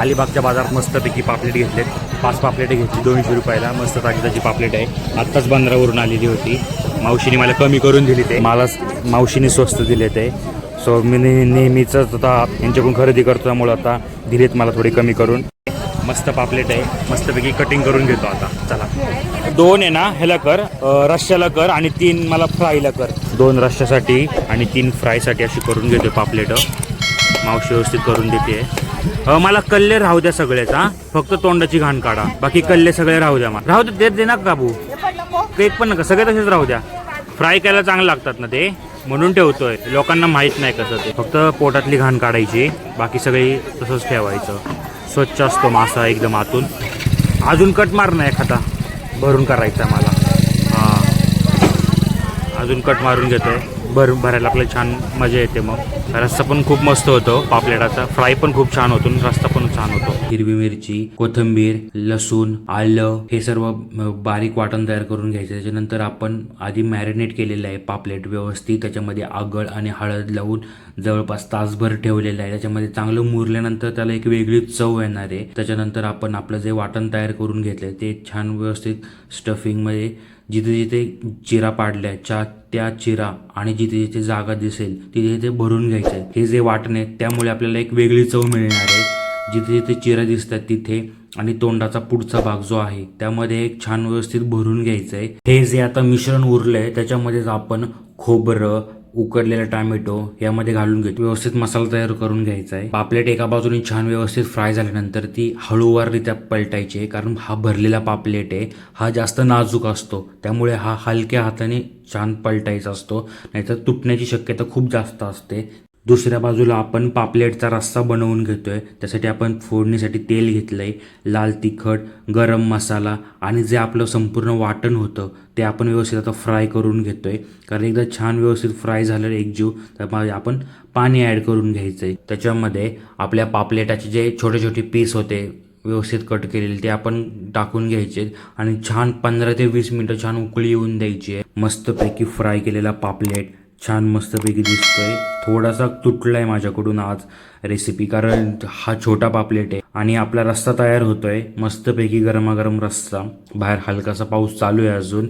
अलिबागच्या बाजारात मस्तपैकी पापलेट घेतलेत. पाच पापलेट घेतली दोनशे रुपयाला. मस्त ताजी पापलेट आहे. आत्ताच बंदरावरून आलेली होती. मावशीने मला कमी करून दिली ते. मला मावशीने स्वस्त दिले ते. सो मी ने- नेहमीच आता यांच्याकडून खरेदी करतो त्यामुळे आता दिलेत मला थोडी कमी करून. मस्त पापलेट आहे. मस्तपैकी कटिंग करून घेतो आता. चला. दोन आहे ना ह्याला कर. रश्श्याला कर आणि तीन मला फ्रायला कर. दोन रश्श्यासाठी आणि तीन फ्रायसाठी अशी करून घेतो पापलेट. मावशी व्यवस्थित करून देते. आहे मला कल्ले राहू द्या सगळेच हा. फक्त तोंडाची घाण काढा. बाकी कल्ले सगळे राहू द्या मला. राहू दे देत दे ना काबू केक पण नका सगळे तसेच राहू द्या. फ्राय करायला चांगलं लागतात ना ते? म्हणून ठेवतोय. लोकांना माहीत नाही कसं ते. फक्त पोटातली घाण काढायची. बाकी सगळी तसंच ठेवायचं. स्वच्छ असतो मासा एकदम आतून. अजून कट मार एखादा? भरून करायचा मला. हां. अजून कट मारून घेतोय. भर भरायला आपल्याला छान मजा येते मग. रस्ता पण खूप मस्त होतो पापलेटाचा. फ्राय पण खूप छान होतो रस्ता पण छान होतो. हिरवी मिरची कोथिंबीर लसूण आलं हे सर्व बारीक वाटण तयार करून घ्यायचं. त्याच्यानंतर आपण आधी मॅरिनेट केलेलं आहे पापलेट व्यवस्थित. त्याच्यामध्ये आगळ आणि हळद लावून जवळपास तासभर ठेवलेलं आहे. त्याच्यामध्ये चांगलं मुरल्यानंतर त्याला एक वेगळी चव येणार आहे. त्याच्यानंतर आपण आपलं जे वाटण तयार करून घेतलंय ते छान व्यवस्थित स्टफिंगमध्ये जिथे जिथे चिरा पाडल्या च्या त्या चिरा आणि जिथे जिथे जागा दिसेल तिथे तिथे भरून घ्यायचं आहे. हे जे वाटण आहे त्यामुळे आपल्याला एक वेगळी चव मिळणार आहे. जिथे जिथे चिरा दिसतात तिथे आणि तोंडाचा पुढचा भाग जो आहे त्यामध्ये एक छान व्यवस्थित भरून घ्यायचं आहे. हे जे आता मिश्रण उरलंय त्याच्यामध्येच आपण खोबरं उकडलेला टामॅटो यामध्ये घालून घेतो. व्यवस्थित मसाला तयार करून घ्यायचा आहे. पापलेट एका बाजूने छान व्यवस्थित फ्राय झाल्यानंतर ती हळूवाररित्या पलटायची आहे. कारण हा भरलेला पापलेट आहे. हा जास्त नाजूक असतो. त्यामुळे हा हलक्या हाताने छान पलटायचा असतो. नाहीतर तुटण्याची शक्यता खूप जास्त असते. दुसऱ्या बाजूला आपण पापलेटचा रस्सा बनवून घेतोय. त्यासाठी आपण फोडणीसाठी तेल घेतलं आहे लाल तिखट गरम मसाला आणि जे आपलं संपूर्ण वाटण होतं ते आपण व्यवस्थित आता फ्राय करून घेतोय. कारण एकदा छान व्यवस्थित फ्राय झालं एकजीव तर आपण पाणी ॲड करून घ्यायचं आहे त्याच्यामध्ये आपल्या पापलेटाचे जे छोटे छोटे पीस होते व्यवस्थित कट केलेले ते आपण टाकून घ्यायचे आणि छान पंधरा ते वीस मिनटं छान उकळी येऊन द्यायची आहे. मस्तपैकी फ्राय केलेला पापलेट. छान मस्तपैकी दिसतोय. थोडासा तुटलाय माझ्याकडून आज रेसिपी कारण हा छोटा पापलेट आहे आणि आपला रस्ता तयार होतोय. मस्तपैकी गरमागरम रस्सा. बाहेर हलकासा पाऊस चालू आहे अजून.